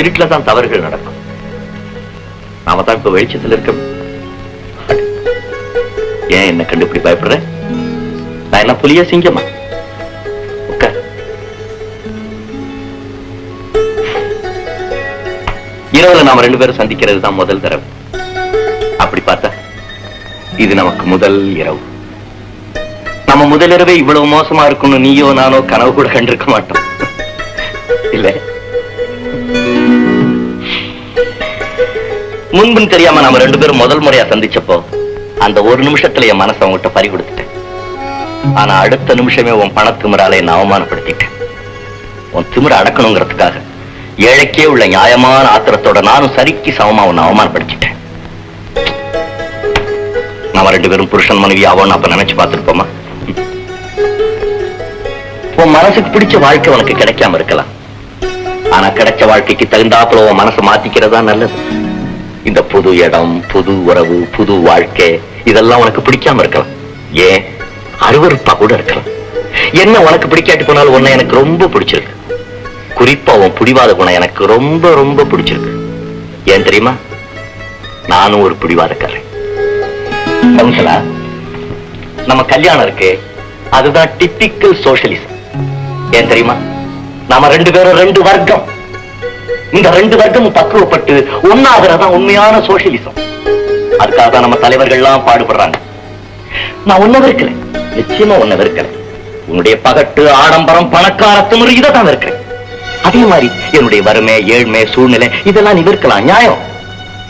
இருட்டில் தான் தவறுகள் நடக்கும். நாம தான் இப்ப வெளிச்சத்தில் இருக்க ஏன் என்ன கண்டு இப்படி பயப்படுற? நான் என்ன புலிய சிங்கமா? உட்கார் இரவுல நாம ரெண்டு பேரும் சந்திக்கிறது தான் முதல் தடவை. அப்படி பார்த்தா இது நமக்கு முதல் இரவு. நம்ம முதல் இரவே இவ்வளவு மோசமா இருக்கும்னு நீயோ நானோ கனவு கூட கண்டிருக்க மாட்டோம். இல்லை? முன்பின் தெரியாம நம்ம ரெண்டு பேரும் முதல் முறையா சந்திச்சப்போ அந்த ஒரு நிமிஷத்துல என் மனசை உங்ககிட்ட பறி கொடுத்துட்டேன். ஆனா அடுத்த நிமிஷமே உன் பணத்திமிரால என்ன அவமானப்படுத்திட்டேன். உன் திமிர அடக்கணுங்கிறதுக்காக ஏழைக்கே உள்ள நியாயமான ஆத்திரத்தோட நானும் சரிக்கு சமமா உன்னை அவமானப்படுத்திட்டேன். நாம ரெண்டு பேரும் புருஷன் மனைவி ஆவோம்னு அப்ப நினைச்சு பார்த்துருப்போமா? உன் மனசுக்கு பிடிச்ச வாழ்க்கை உனக்கு கிடைக்காம இருக்கலாம். ஆனா கிடைச்ச வாழ்க்கைக்கு தகுந்தாப்புல உன் மனசை மாத்திக்கிறதா நல்லது. இந்த புது இடம் புது உறவு புது வாழ்க்கை இதெல்லாம் உனக்கு பிடிக்காம இருக்கலாம். ஏன்? அருவருப்பா கூட இருக்கலாம். என்ன உனக்கு பிடிக்காட்டி போனாலும் உன்னை எனக்கு ரொம்ப பிடிச்சிருக்கு. குறிப்பா உன் பிடிவாத குணம் எனக்கு ரொம்ப ரொம்ப பிடிச்சிருக்கு. ஏன் தெரியுமா? நானும் ஒரு பிடிவாதக்காரன். கவுன்சிலா நம்ம கல்யாணம் இருக்கு. அதுதான் டிப்பிக்கல் சோசியலிசம் ஏன் தெரியுமா? நாம ரெண்டு பேரும் ரெண்டு வர்க்கம். இந்த ரெண்டு வர்க்கமும் பக்குவப்பட்டு ஒன்னாகிறதா உண்மையான சோசியலிசம். அதுக்காக தான் நம்ம தலைவர்கள்லாம் பாடுபடுறாங்க. நான் ஒன்ன வெறுக்கிறேன். நிச்சயமா ஒன்ன வெறுக்கிறேன். உன்னுடைய பகட்டு ஆடம்பரம் பணக்கார திமிரு இதை தான் வெறுக்கிறேன். அதே மாதிரி என்னுடைய வறுமை ஏழ்மை சூழ்நிலை இதெல்லாம் நீ வெறுக்கலாம். நியாயம்.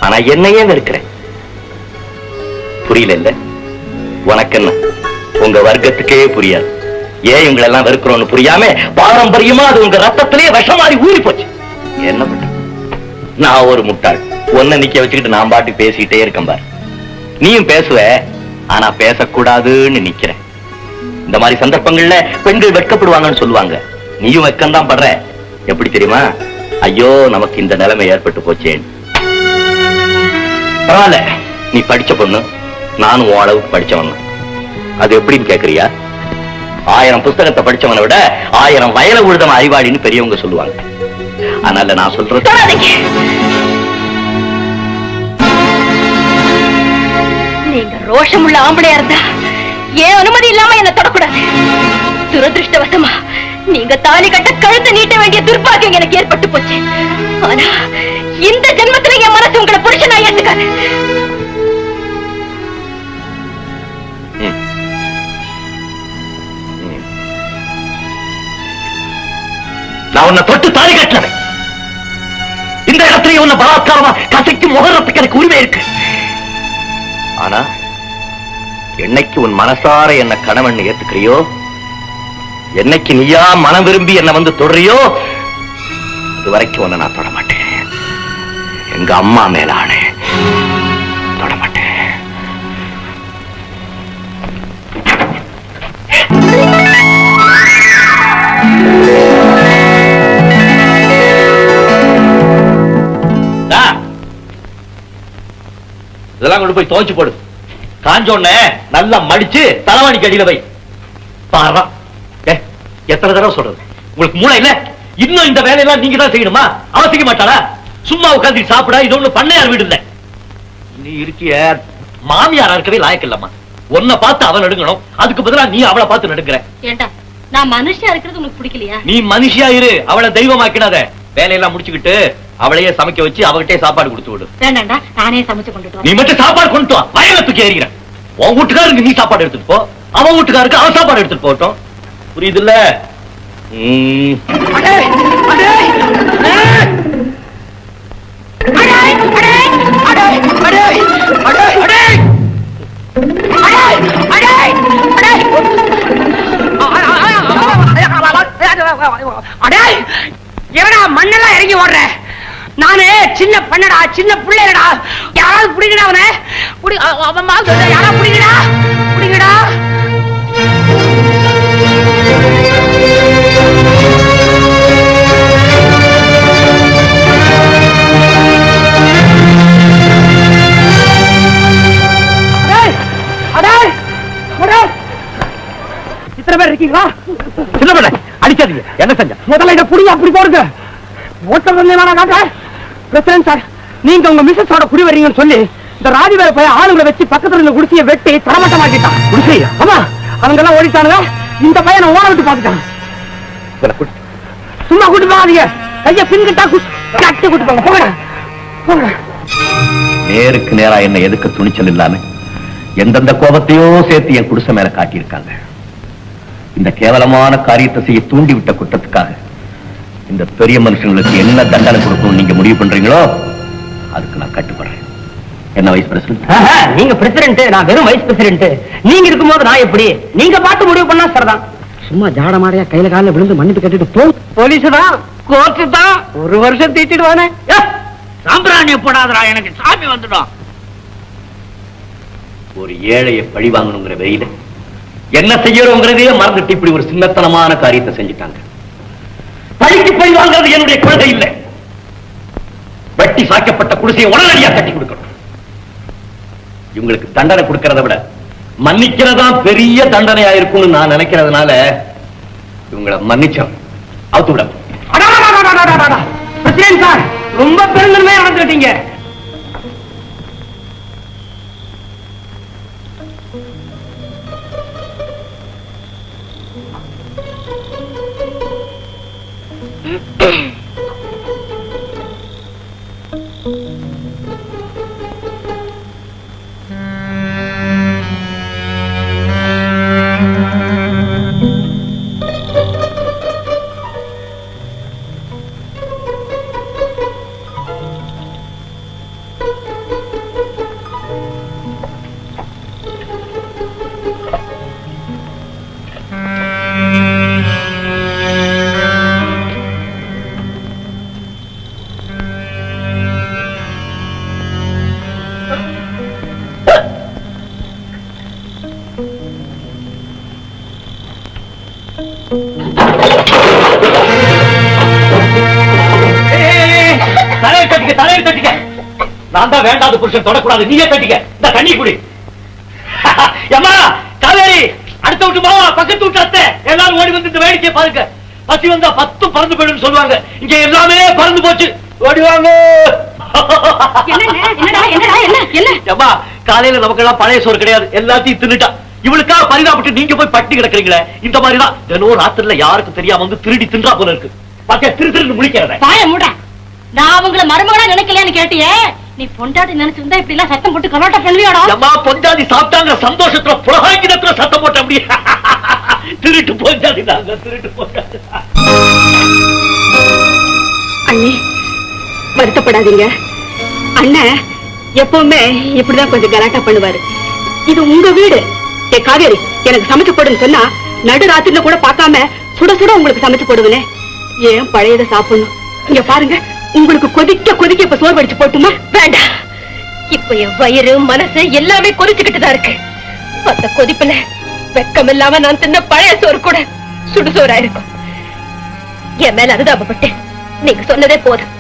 ஆனா என்னையே வெறுக்கிறேன். புரியல இல்ல? உனக்கு என்ன? உங்க வர்க்கத்துக்கே புரியாது. ஏன் இவங்களை எல்லாம் வெறுக்கிறோம்னு புரியாம பாரம்பரியமா அது உங்க ரத்தத்திலேயே விஷமாறி ஊறி போச்சு என்ன பண்ற நான் ஒரு முட்டாள். ஒன்ன நிக்க வச்சுக்கிட்டு நான் பாட்டு பேசிக்கிட்டே இருக்கேன் பாரு. நீயும் பேசுவ ஆனா பேசக்கூடாதுன்னு நிக்கிறேன். இந்த மாதிரி சந்தர்ப்பங்கள்ல பெண்கள் வெட்கப்படுவாங்கன்னு சொல்லுவாங்க. நீயும் வெக்கம் தான் படுற. எப்படி தெரியுமா? ஐயோ நமக்கு இந்த நிலைமை ஏற்பட்டு போச்சேன் பரவாயில்ல நீ படிச்ச பொண்ணு. நானும் உன் அளவுக்கு படிச்சவன். அது எப்படின்னு கேக்குறியா? ஆயிரம் புஸ்தகத்தை படிச்சவனை விட ஆயிரம் வயல உழுதம் அறிவாளின்னு பெரியவங்க சொல்லுவாங்க. அதனால நான் சொல்றது நீங்க ரோஷமுள்ள ஆம்பளையா இருந்தா ஏன் அனுமதி இல்லாம என்ன தொடக்கூடாது? துரதிருஷ்டவசமா நீங்க தாலி கட்ட கழுத்தை நீட்ட வேண்டிய துர்பாக்கியம் எனக்கு ஏற்பட்டு போச்சு. ஆனா இந்த ஜென்மத்துல என் மனசு உங்களை புருஷனா ஏத்துக்காது. நான் உன்னை தொட்டு தாலி கட்டினவன். இந்த இடத்துல உன்னை பலாத்காரமா கசைக்கு முகர்றதுக்கு எனக்கு உரிமை இருக்கு. ஆனா என்னைக்கு உன் மனசார என்ன கணவன் ஏத்துக்கிறியோ என்னைக்கு நீயா மனம் விரும்பி என்ன வந்து தொடறியோ இதுவரைக்கும் உன்னை நான் தொட மாட்டேன். எங்க அம்மா மேலானே இதெல்லாம் கொண்டு போய் துவைச்சு போடு. காஞ்ச உடனே நல்லா மடிச்சு தலைவாணிக்கு அடியில வை. பாரா. எத்தனை தடவை சொல்றது? உங்களுக்கு மூளை இல்ல? இன்னும் இந்த வேலையெல்லாம் நீங்க தான் செய்யணுமா? அவ செய்ய மாட்டாளா? சும்மா உட்காந்து சாப்பிட இது ஒண்ணு பண்ணையார் வீடு இல்ல. நீ இருக்கிய மாமியாரா இருக்கவே லாயக்கு இல்லம்மா. உன்னை பார்த்து அவன் நடுங்கணும். அதுக்கு பதிலா நீ அவளை பார்த்து நடுங்கிற. ஏண்டா நான் மனுஷியா இருக்கிறது உனக்கு பிடிக்கலையா? நீ மனுஷியா இரு. அவளை தெய்வமாக்கிடாத. வேலையெல்லாம் முடிச்சுக்கிட்டு அவளையே சமைக்க வச்சு அவகிட்டே சாப்பாடு கொடுத்து விடு. வேண்டாண்டா நானே சமைச்சு கொண்டுட்டு நீ மட்டும் சாப்பாடு கொண்டு வா. வயல தூக்கி எறிகிறேன் உன் வீட்டுக்காருக்கு நீ சாப்பாடு எடுத்துட்டு போ. அவன் வீட்டுக்காருக்கு அவன் சாப்பாடு எடுத்துட்டு போகட்டும். புரியுதுல்ல? ம். அடேய் எவடா மண்ணெல்லாம் இறங்கி ஓடுற? நானு சின்ன பண்ணடா சின்ன பிள்ளைடா யாராவது புடிங்கடா அவனை? பிடி அ- அவன் மா யாராவது யாரா புடிங்கடா? புடிங்கடா. அடேய் இத்தனை பேர் இருக்கீங்களா? சின்ன பிள்ளை அடிக்காதீங்க. என்ன செஞ்ச? முதல்ல இதை புடிங்க அப்படி போடுங்க. ஓட்ட வந்து வேணா காட்ட பிரசிடன்ட் சார் நீங்க உங்க மிஸ்ஸஸோட குடி வர்றீங்கன்னு சொல்லி இந்த ராஜி வேலை ஆளுங்களை வச்சு பக்கத்துல இருந்த குடிசையை வெட்டி தரமட்டமாக்கிட்டான் குடிசையா? ஆமா. அவங்க எல்லாம் ஓடிட்டானுங்க. இந்த பையனை ஓட விட்டு பாத்துட்டான் சும்மா கூட்டு போகாதீங்க. கைய பின்கிட்டா கட்டி. கூட்டு போங்க. போங்க. போங்க. நேருக்கு நேரா என்ன எதுக்கு துணிச்சல் இல்லாம எந்தெந்த கோபத்தையோ சேர்த்து என் குடிசை மேல காட்டியிருக்காங்க. இந்த கேவலமான காரியத்தை செய்ய தூண்டி விட்ட குற்றத்துக்காக இந்த பெரிய மனுஷங்களுக்கு என்ன தண்டனை கொடுக்கணும் நீங்க முடிவு பண்றீங்களோ அதுக்கு நான் கட்டுப்படுறேன். என்ன வைஸ் பிரசிடன்ட் நீங்க பிரசிடென்ட் நான் வெறும் வைஸ் பிரசிடென்ட் நீங்க இருக்கும்போது நான் எப்படி? நீங்க பார்த்து முடிவு பண்ணா சரிதான். சும்மா ஜாட மாடையா கையில காலில் விழுந்து மன்னிப்பு கட்டிட்டு போ. போலீஸ் தான் கோர்ட்டு தான் ஒரு வருஷம் தீட்டிடுவானே. சாம்பிராணிய போடாதடா எனக்கு சாமி வந்துடும். ஒரு ஏழையை பழி வாங்கணுங்கிற வெயில என்ன செய்யறோங்கிறதையே மறந்துட்டு இப்படி ஒரு சின்னத்தனமான காரியத்தை செஞ்சுட்டாங்க. வாங்கிறது என்னுடைய கொள்கை இல்லை. வட்டி சாக்கப்பட்ட குடிசையை உடனடியாக கட்டி கொடுக்கணும். இவங்களுக்கு தண்டனை கொடுக்கிறத விட மன்னிக்கிறதா பெரிய தண்டனையா இருக்கும்னு நான் நினைக்கிறதுனால இவங்களை மன்னிச்சோம். அவுத்து விட ரொம்ப பெருந்தன்மையா நடந்துட்டீங்க தலையை கட்டிக்க நான் தான் வேண்டாத புருஷன் தொடக்கூடாது. நீயே கட்டிக்க இந்த தண்ணி குடி. அம்மா காவேரி அடுத்த விட்டு மாவா பக்கத்து விட்டு அத்தை. எல்லாரும் ஓடி வந்து இந்த வேடிக்கையை பாருங்க. பசி வந்தா பத்து பறந்து போயிடும் சொல்லுவாங்க. இங்க எல்லாமே பறந்து போச்சு. ஓடி வாங்க. என்னண்ணே? என்னடா? என்னடா? என்ன? என்ன? அம்மா காலையில நமக்கு எல்லாம் பழைய சோறு கிடையாது. எல்லாத்தையும் தின்னுட்டா. இவளுக்காக பரிதாபப்பட்டு நீங்க போய் பட்டி கிடக்குறீங்களே. இந்த மாதிரிதான் தினம் ராத்திரில யாருக்கும் தெரியாம வந்து திருடி தின்றா போல இருக்கு. பாத்தியா? திரு திருன்னு முழிக்கிறத. பாய மூட நான் அவங்கள மருமகளா நினைக்கலையான்னு கேட்டியே. நீ பொண்டாட்டி நினைச்சிருந்தா இப்படி எல்லாம் சத்தம் போட்டு கலாட்டா பண்ணுவியாடா அம்மா பொஞ்சாதி சாப்பிட்டாங்க சந்தோஷத்துல புலகாங்கிதத்துல சத்தம் போட்ட அப்படியே. திருட்டு பொஞ்சாதி தாங்க திருட்டு பொஞ்சாதி அண்ணே வருத்தப்படாதீங்க. அண்ணன் எப்பவுமே இப்படிதான் கொஞ்சம் கலாட்டா பண்ணுவாரு. இது உங்க வீடு. ஏ காவேரி எனக்கு சமைச்சு போடுன்னு சொன்னா நடு ராத்திரில கூட பார்க்காம சுட சுட உங்களுக்கு சமைச்சு போடுவனே. ஏன் பழையதை சாப்பிடணும்? இங்க பாருங்க. உங்களுக்கு கொதிக்க கொதிக்க இப்ப சோறு வடிச்சு போட்டுமா? வேண்டாம். இப்ப என் வயிறு மனசு எல்லாமே கொதிச்சுக்கிட்டு தான் இருக்கு. அந்த கொதிப்புல வெக்கம் இல்லாம நான் தின்ன பழைய சோறு கூட சுடுசோறா இருக்கும் என் மேல அனுதாபப்பட்டு நீங்க சொன்னதே போதும்.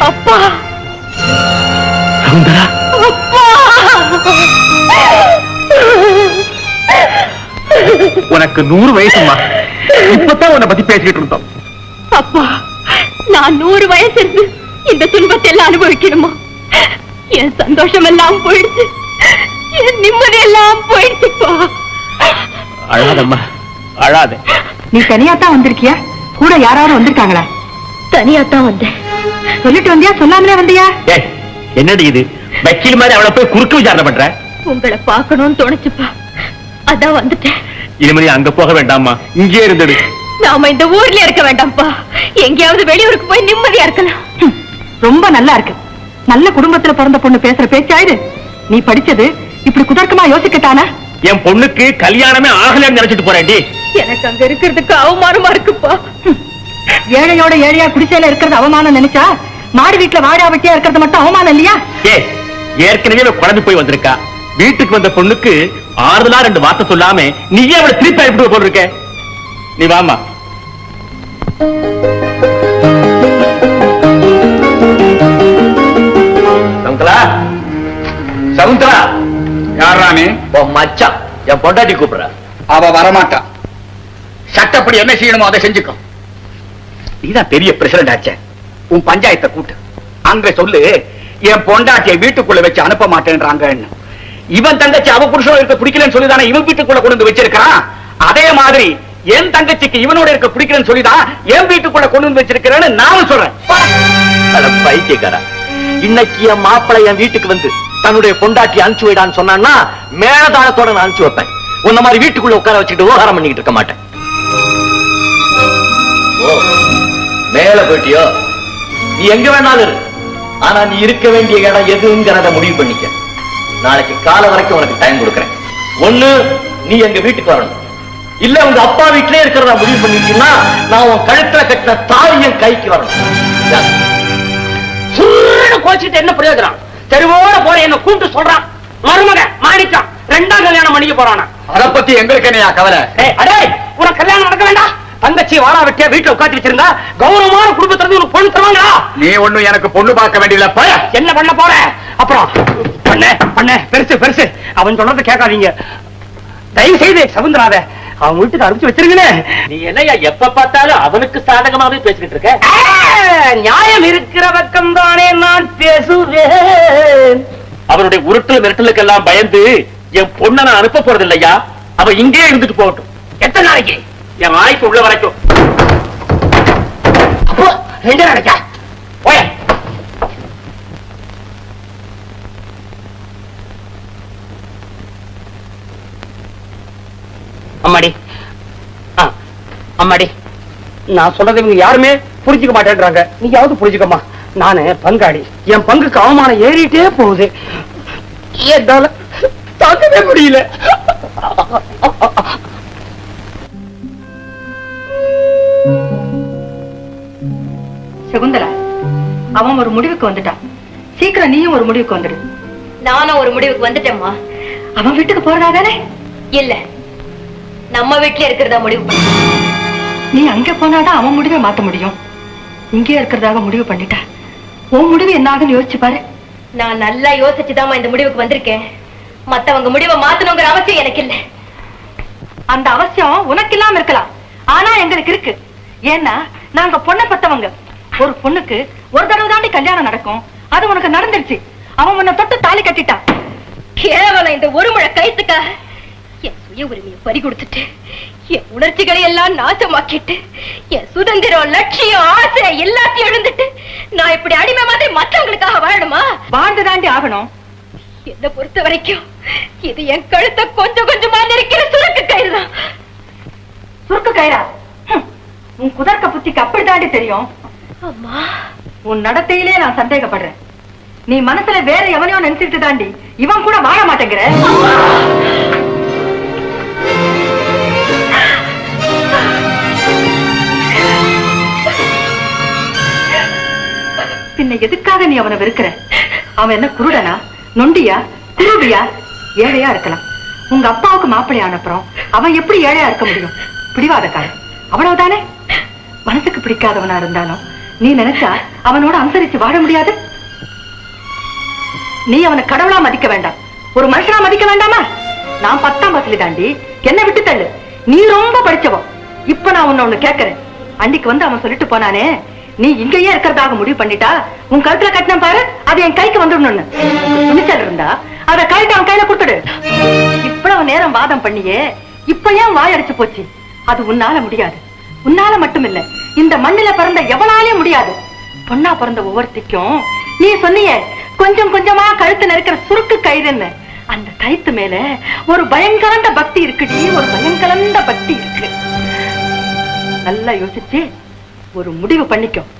அப்பா! உனக்கு நூறு வயசுமா? இப்பதான் உன்னை பத்தி பேசிக்கிட்டு இருந்தோம். அப்பா நான் நூறு வயசு இருந்து இந்த துன்பத்தை எல்லாம் அனுபவிக்கணுமா? என் சந்தோஷம் எல்லாம் போயிடுச்சு. என் நிம்மதி எல்லாம் போயிடுச்சுப்பா அழாதம்மா அழாத. நீ தனியா தான் வந்திருக்கியா? கூட யாராவது வந்திருக்காங்களா? தனியா தான் வந்தேன். சொல்லிட்டு வந்தியா? சொல்லாமலே வந்தியா? ஏய் என்னடி இது? வக்கீல் மாதிரி அவளை போய் குறுக்கு விசாரணை பண்ற? உங்களை பார்க்கணும்னு தோணுச்சுப்பா. அதான் வந்துட்டேன். இனிமே அங்க போக வேண்டாமா இங்கே இருந்தது நாம இந்த ஊர்ல இருக்க வேண்டாம்ப்பா. எங்கேயாவது வெளியூருக்கு போய் நிம்மதியா இருக்கலாம். ரொம்ப நல்லா இருக்கு. நல்ல குடும்பத்துல பிறந்த பொண்ணு பேசுற பேச்சாயிரு நீ படிச்சது இப்படி குதர்க்கமா யோசிக்கத்தானே என் பொண்ணுக்கு கல்யாணமே ஆகலன்னு நினைச்சிட்டு போறேன்டி எனக்கு அங்க இருக்கிறதுக்கு அவமானமா இருக்குப்பா. ஏழையோட ஏழையா குடிசையில இருக்கிறது அவமானம் நினைச்சா மாடி வீட்டுல வாடா வெட்டியா இருக்கிறது மட்டும் அவமானம் இல்லையா? ஏ ஏற்கனவே குழம்பு போய் வந்திருக்கா. வீட்டுக்கு வந்த பொண்ணுக்கு ஆறுதலா ரெண்டு வார்த்தை சொல்லாம நீயே அவளை திருப்பி அனுப்பிட்டு போல் இருக்க? நீ வாமா சகுந்தலா? சகுந்தலா? யாரா நீ? மச்சான். என் பொண்டாட்டி கூப்பிடுற. அவ வரமாட்டா. சட்டப்படி என்ன செய்யணுமோ அதை செஞ்சுக்கோ. நீதான் பெரிய பிரசிடண்ட் ஆச்சே. உன் பஞ்சாயத்தை கூட்டு. அங்க சொல்லு என் பொண்டாட்டியை வீட்டுக்குள்ள வச்சு அனுப்ப மாட்டேன்றாங்கன்னு. இவன் தங்கச்சி அவ புருஷனோட இருக்க பிடிக்கலன்னு சொல்லிதானே இவன் வீட்டுக்குள்ள கொண்டு வந்து வச்சிருக்கான் அதே மாதிரி என் தங்கச்சிக்கு இவனோட இருக்க பிடிக்கலன்னு சொல்லிதான் என் வீட்டுக்குள்ள கொண்டு வந்து வச்சிருக்கிறேன்னு நானும் சொல்றேன். பைத்தியக்காரா இன்னைக்கு என் மாப்பிள்ளை என் வீட்டுக்கு வந்து தன்னுடைய பொண்டாட்டி அனுப்பிச்சு வைடான்னு சொன்னான்னா மேலதாளத்தோட நான் அனுப்பிச்சு வைப்பேன். உன்ன மாதிரி வீட்டுக்குள்ள உட்கார வச்சுட்டு விவகாரம் பண்ணிக்கிட்டு இருக்க மாட்டேன். மேல போயிட்டியோ? நீ எங்க வேணாலும் இரு. ஆனா நீ இருக்க வேண்டிய இடம் எதுங்கிறத முடிவு பண்ணிக்க. நாளைக்கு கால வரைக்கும் உனக்கு டைம் கொடுக்கறேன். ஒண்ணு நீ எங்க வீட்டுக்கு வரணும். இல்ல உங்க அப்பா வீட்டிலே இருக்கிறதா முடிவு பண்ணிட்டீங்கன்னா நான் உன் கழுத்துல கட்டின தாலி என் கைக்கு வரணும். கோச்சிட்டு என்ன பிரயோஜனம்? தெருவோட போற என்ன கூப்பிட்டு சொல்றான். மருமக மாணிக்கம் ரெண்டாம் கல்யாணம் பண்ணிக்க போறானா. அத பத்தி எங்களுக்கு என்னையா கவலை? அடே உனக்கு கல்யாணம் நடக்க வேண்டாம். தங்கச்சி வாழா வெட்டியா வீட்டுல உட்காந்து வச்சிருந்தா கௌரவமான குடும்பத்துல இருந்து உனக்கு பொண்ணு தருவாங்களா? நீ ஒண்ணும் எனக்கு பொண்ணு பார்க்க வேண்டியதில்ல. போய. என்ன பண்ண போற? அப்புறம் பண்ண பண்ண பெருசு பெருசு. அவன் சொல்றத கேட்காதீங்க. தயவு செய்து சவுந்தராத அவன் வீட்டுக்கு அனுப்பிச்சு வச்சிருங்கன்னு நீ என்னையா எப்ப பார்த்தாலும் அவனுக்கு சாதகமாவே பேசிக்கிட்டு இருக்க? நியாயம் இருக்கிற பக்கம் தானே நான் பேசுவேன். அவனுடைய உருட்டு மிரட்டலுக்கெல்லாம் பயந்து என் பொண்ணை நான் அனுப்ப போறது இல்லையா அவ இங்கே இருந்துட்டு போகட்டும். எத்தனை நாளைக்கு? என் ஆய்க்கு உள்ள வரைக்கும். அப்போ ரெண்டு நாளைக்கா போய. அம்மாடி. அம்மாடி. நான் சொன்னதை இவங்க யாருமே புரிஞ்சுக்க மாட்டேன்றாங்க. நீயாவது புரிஞ்சுக்கம்மா. நானு பங்காளி. என் பங்குக்கு அவமானம் ஏறிட்டே போகுது. என்னால தாக்கவே முடியல. சகுந்தலா? அவன் ஒரு முடிவுக்கு வந்துட்டான். சீக்கிரம் நீயும் ஒரு முடிவுக்கு வந்துடு. நானும் ஒரு முடிவுக்கு வந்துட்டேம்மா. அவன் வீட்டுக்கு போறதா தானே? இல்ல. நம்ம வீட்டுல இருக்கிறதா முடிவு நீ அங்க போனாதான் அவன் முடிவை மாத்த முடியும். இங்கே இருக்கிறதாக முடிவு பண்ணிட்டா. உன் முடிவு என்ன ஆகுன்னு யோசிச்சு பாரு. நான் நல்லா யோசிச்சுதாம்மா இந்த முடிவுக்கு வந்திருக்கேன். மத்தவங்க முடிவை மாத்தணுங்கிற அவசியம் எனக்கு இல்ல அந்த அவசியம் உனக்கு இல்லாம இருக்கலாம். ஆனா எங்களுக்கு இருக்கு. ஏன்னா நாங்க பொண்ணை பத்தவங்க ஒரு பொண்ணுக்கு ஒரு தடவை தாண்டி கல்யாணம் நடக்கும். அது உனக்கு நடந்துருச்சு. அவன் உன்னை தொட்டு தாலி கட்டிட்டான். கேவலம் இந்த ஒரு முழ கைத்துக்காக என் சுய உரிமையை பறி கொடுத்துட்டு என் உணர்ச்சிகளை எல்லாம் நாசமாக்கிட்டு என் சுதந்திரம் லட்சியம் ஆசை எல்லாத்தையும் எழுந்துட்டு நான் இப்படி அடிமை மாதிரி மற்றவங்களுக்காக வாழணுமா? வாழ்ந்து தாண்டி ஆகணும். என்னை பொறுத்த வரைக்கும் இது என் கழுத்தை கொஞ்சம் கொஞ்சமா நெருக்கிற சுருக்கு கயிறு தான். சுருக்கு கயிறா? ஹம், உன் குதர்க்க புத்திக்கு அப்படி தாண்டி தெரியும். அம்மா. உன் நடத்தையிலே நான் சந்தேகப்படுறேன். நீ மனசுல வேற எவனையோ நினைச்சிட்டு தாண்டி இவன் கூட வாழ மாட்டேங்கிற. பின்ன எதுக்காக நீ அவனை வெறுக்கிற? அவன் என்ன குருடனா? நொண்டியா? திருடியா? ஏழையா இருக்கலாம். உங்க அப்பாவுக்கு மாப்பிள்ளை அனுப்புறோம் அவன் எப்படி ஏழையா இருக்க முடியும்? பிடிவாதக்காரன். அவ்வளவுதானே? மனசுக்கு பிடிக்காதவனா இருந்தாலும் நீ நினைச்சா அவனோட அனுசரிச்சு வாழ முடியாது? நீ அவனை கடவுளா மதிக்க வேண்டாம். ஒரு மனுஷனா மதிக்க வேண்டாமா? நான் பத்தாம் வசதி தாண்டி என்ன விட்டு தள்ளு. நீ ரொம்ப படிச்சவன் இப்ப நான் உன்னை ஒண்ணு கேக்குறேன். அன்னைக்கு வந்து அவன் சொல்லிட்டு போனானே நீ இங்கேயே இருக்கிறதாக முடிவு பண்ணிட்டா உன் கழுத்துல கட்டின பாரு அது என் கைக்கு வந்துடணும்னு. துணிச்சல் இருந்தா அத கழட்டி அவன் கையில கொடுத்துடு. இவ்வளவு நேரம் வாதம் பண்ணியே இப்ப ஏன் வாயடிச்சு போச்சு? அது உன்னால முடியாது. உன்னால மட்டும் இல்லை இந்த மண்ணில பிறந்த எவனாலே முடியாது. பொண்ணா பிறந்த ஒவ்வொருத்திக்கும் நீ சொன்னிய கொஞ்சம் கொஞ்சமா கழுத்து நெருக்கிற சுருக்கு கயிறுன்னு. அந்த கழுத்து மேல ஒரு பயங்கரந்த பக்தி இருக்குடி ஒரு பயங்கரந்த பக்தி இருக்கு. நல்லா யோசிச்சு ஒரு முடிவு பண்ணிக்கும்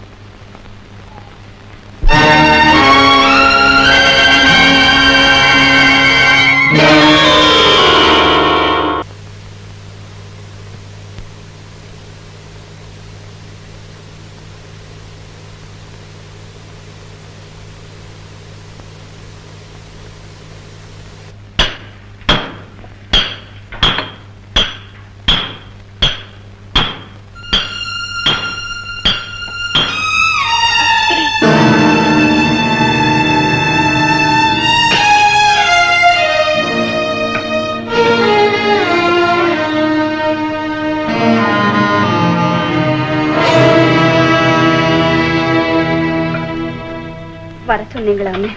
வர சொன்னீங்களா அண்ணே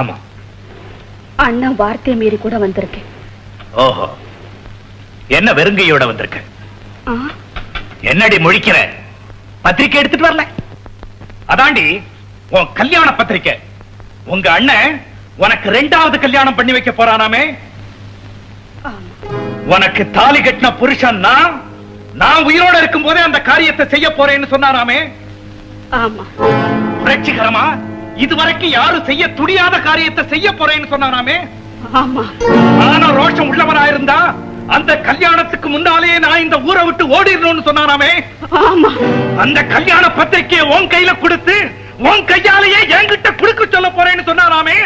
ஆமா அண்ணன் வார்த்தையை மீறி கூட வந்திருக்கேன். ஓஹோ. என்ன வெறுங்கையோட வந்திருக்க? என்னடி முழிக்கிற? பத்திரிக்கை எடுத்துட்டு வரல. அதாண்டி உன் கல்யாண பத்திரிக்கை. உங்க அண்ணன் உனக்கு ரெண்டாவது கல்யாணம் பண்ணி வைக்க போறானாமே. உனக்கு தாலி கட்டின புருஷன் நான். நான் உயிரோட இருக்கும் போதே அந்த காரியத்தை செய்ய போறேன்னு சொன்னாராமே. ஆமா. புரட்சிகரமா? இதுவரைக்கும் யாரும் செய்ய துடியாத காரியத்தை செய்ய போறேன்னு சொன்னாராமே. ஆமா. நானும் ரோஷம் உள்ளவனா இருந்தா அந்த கல்யாணத்துக்கு முன்னாலேயே நான் இந்த ஊரை விட்டு ஓடிடணும்னு சொன்னாராமே. ஆமா. அந்த கல்யாண பத்திரிக்கையை உன் கையில கொடுத்து உன் கையாலேயே என்கிட்ட குடுக்க சொல்ல போறேன்னு சொன்னாராமே.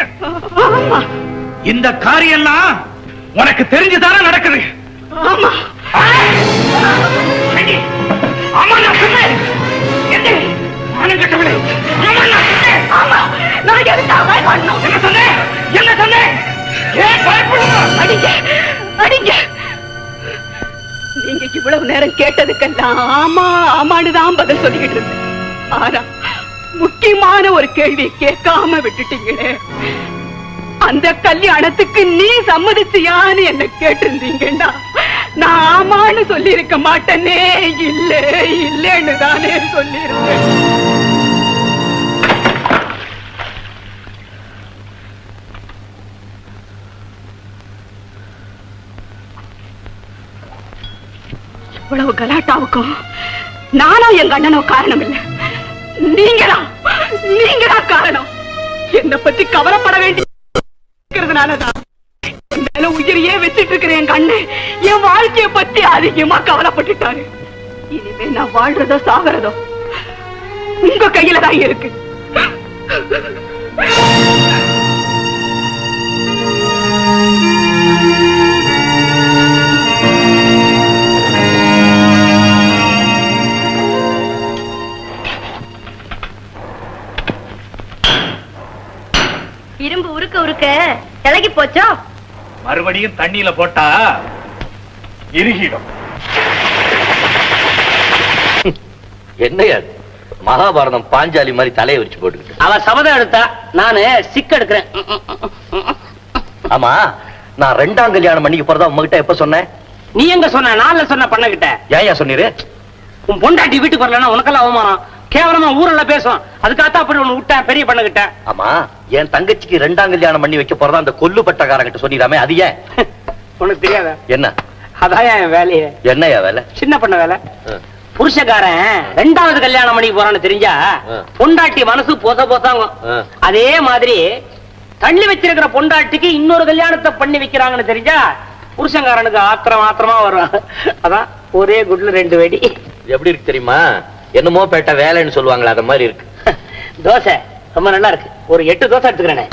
ஆமா. இந்த காரியம் எல்லாம் உனக்கு தெரிஞ்சுதானே நடக்குது. ஆமா. கேட்டதுக்கெல்லாம் ஆமா ஆமான்னு தான் பதில் சொல்லிக்கிட்டு இருந்தேன் ஆனா முக்கியமான ஒரு கேள்வியை கேட்காம விட்டுட்டீங்களே. அந்த கல்யாணத்துக்கு நீ சம்மதிச்சியான்னு என்ன கேட்டிருந்தீங்கன்னா நான் ஆமான்னு சொல்லியிருக்க மாட்டேனே இல்லை இல்லைன்னு தானே சொல்லியிருந்தேன். இவ்வளவு கலாட்டாவுக்கும் நானும் எங்க அண்ணனும் காரணம் இல்ல நீங்களா? நீங்களா காரணம்? என்னை பத்தி கவலைப்பட வேண்டியதுனாலதான் என் உயிரையே வச்சிட்டு இருக்கிற எங்க அண்ணன் என் வாழ்க்கைய பத்தி அதிகமா கவலைப்பட்டுட்டாரு. இனிமே நான் வாழ்றதோ சாகிறதோ உங்க கையில தான் இருக்கு. இரும்பு உருக்க உருக்க இலகி போச்சோ? மறுபடியும் தண்ணியில போட்டா இறுகிடும். என்னையா? மகாபாரதம் பாஞ்சாலி மாதிரி தலையை விரிச்சு போட்டுக்கிட்டு. அவ சபதம் எடுத்தா நானு சிக் எடுக்கிறேன். ஆமா நான் ரெண்டாம் கல்யாணம் பண்ணிக்க போறதா உங்ககிட்ட எப்ப சொன்னேன்? நீ எங்க சொன்ன? நான்ல சொன்ன பண்ணகிட்ட. ஏயா சொன்னீரு? உன் பொண்டாட்டி வீட்டுக்கு வரலன்னா உனக்கெல்லாம் அவமானம். கேவலமா ஊர்ல பேசும். அதுக்காகத்தான் அப்படி ஒண்ணு விட்டேன் பெரிய பண்ணகிட்ட ஆமா என் தங்கச்சிக்கு ரெண்டாம் கல்யாணம் பண்ணி வைக்க போறதா அந்த கொல்லு பட்டக்காரங்கிட்ட சொல்லிடாமே அது ஏன்? உனக்கு தெரியாத? என்ன? அதான் என் வேலையே. என்னையா வேலை? சின்ன பண்ண வேலை. புருஷக்காரன் ரெண்டாவது கல்யாணம் பண்ணி போறான்னு தெரிஞ்சா. பொண்டாட்டி மனசு பொச பொசாங்கும் ஆ. அதே மாதிரி தள்ளி வச்சிருக்கிற பொண்டாட்டிக்கு இன்னொரு கல்யாணத்தை பண்ணி வைக்கிறாங்கன்னு தெரிஞ்சா புருஷங்காரனுக்கு ஆத்திரம் ஆத்திரமா வரும். அதான் ஒரே குட்ல ரெண்டு வெடி. எப்படி இருக்கு தெரியுமா? என்னமோ பேட்ட வேலைன்னு சொல்லுவாங்களே அது மாதிரி இருக்கு. தோசை. ரொம்ப நல்லா இருக்கு. ஒரு எட்டு தோசை எடுத்துக்கிறேனே.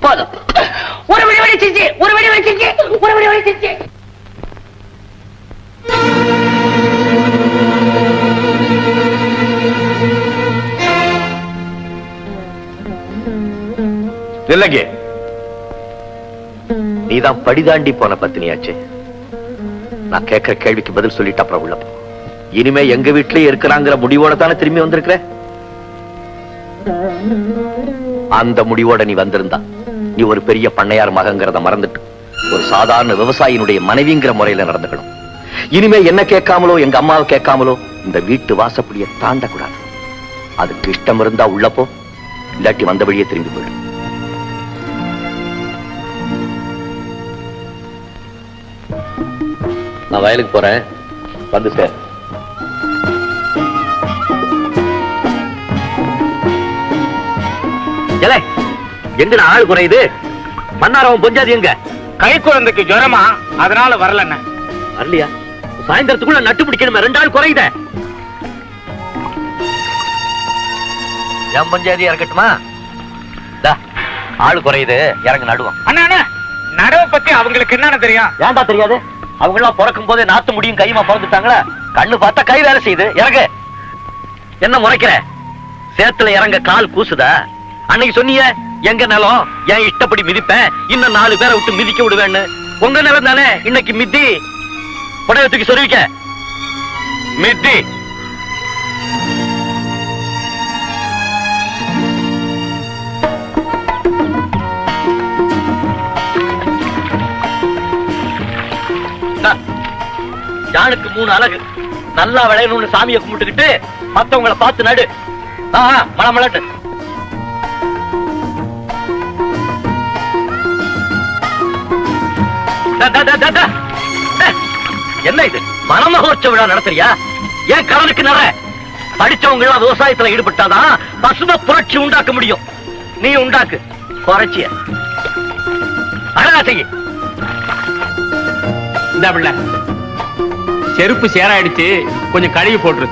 போதும். ஒரு வெடி வெடிச்சிருச்சு ஒரு வெடி வெடிச்சிருச்சு ஒரு வெடி வெடிச்சிருச்சு இல்லைங்க. நீதான் படிதாண்டி போன பத்தினியாச்சே. நான் கேட்கிற கேள்விக்கு பதில் சொல்லிட்டு அப்புறம் உள்ள இனிமே எங்க வீட்லயே இருக்கிறாங்கிற முடிவோட தானே திரும்பி வந்திருக்கிற? அந்த முடிவோட நீ வந்திருந்தா நீ ஒரு பெரிய பண்ணையார் மகங்கிறத மறந்துட்டு ஒரு சாதாரண விவசாயினுடைய மனைவிங்கிற முறையில நடந்துக்கணும். இனிமே என்ன கேட்காமலோ எங்க அம்மாவை கேட்காமலோ இந்த வீட்டு வாசப்படியை தாண்டக்கூடாது. அதுக்கு இஷ்டம் இருந்தா உள்ளப்போ இல்லாட்டி வந்த வழியே திரும்பி போயிடும் நான் வயலுக்கு போறேன். வந்து சார். எங்கடா ஆள் குறையுது? மன்னாரவன் பொஞ்சாது எங்க? கை குழந்தைக்கு ஜுரமா? அதனால வரலண்ணே. வரலையா? சாயந்தரத்துக்குள்ள நட்டு பிடிக்கணுமே ரெண்டு ஆள் குறையுத. என் பஞ்சாதி இறக்கட்டுமா? தா, ஆள் குறையுது. இறங்க நடுவோம். அண்ணா அண்ணா நடவை பத்தி அவங்களுக்கு என்னன்னு தெரியும்? ஏன்டா தெரியாது? அவங்க எல்லாம் பிறக்கும் போதே நாத்து முடியும் கையுமா பிறந்துட்டாங்களா? கண்ணு பார்த்தா கை வேலை செய்யுது. இறங்கு. என்ன முறைக்கிற? சேத்துல இறங்க கால் கூசுதா? அன்னைக்கு சொன்னீங்க எங்க நிலம்? என் இஷ்டப்படி மிதிப்பேன்? இன்னும் நாலு பேரை விட்டு மிதிக்க விடுவேன்னு. உங்க நிலம் தானே இன்னைக்கு மிதி. புடவை சொல்லிக்க சொருவிக்க. மிதி. யானுக்கு மூணு அழகு. நல்லா விளையணும்னு சாமியை கும்பிட்டுக்கிட்டு மத்தவங்களை பார்த்து நடு. ஆ, மழை என்ன இது? மனமகோற்ச விழா நடத்துறியா? ஏன் கடனுக்கு நட படிச்சவங்க எல்லாம் விவசாயத்துல ஈடுபட்டாதான் பசும புரட்சி உண்டாக்க முடியும். நீ உண்டாக்கு. குறைச்சிய. அழகா செய்ய. இந்த பிள்ளை. செருப்பு சேராயிடுச்சு கொஞ்சம் கழுவி போட்டுரு.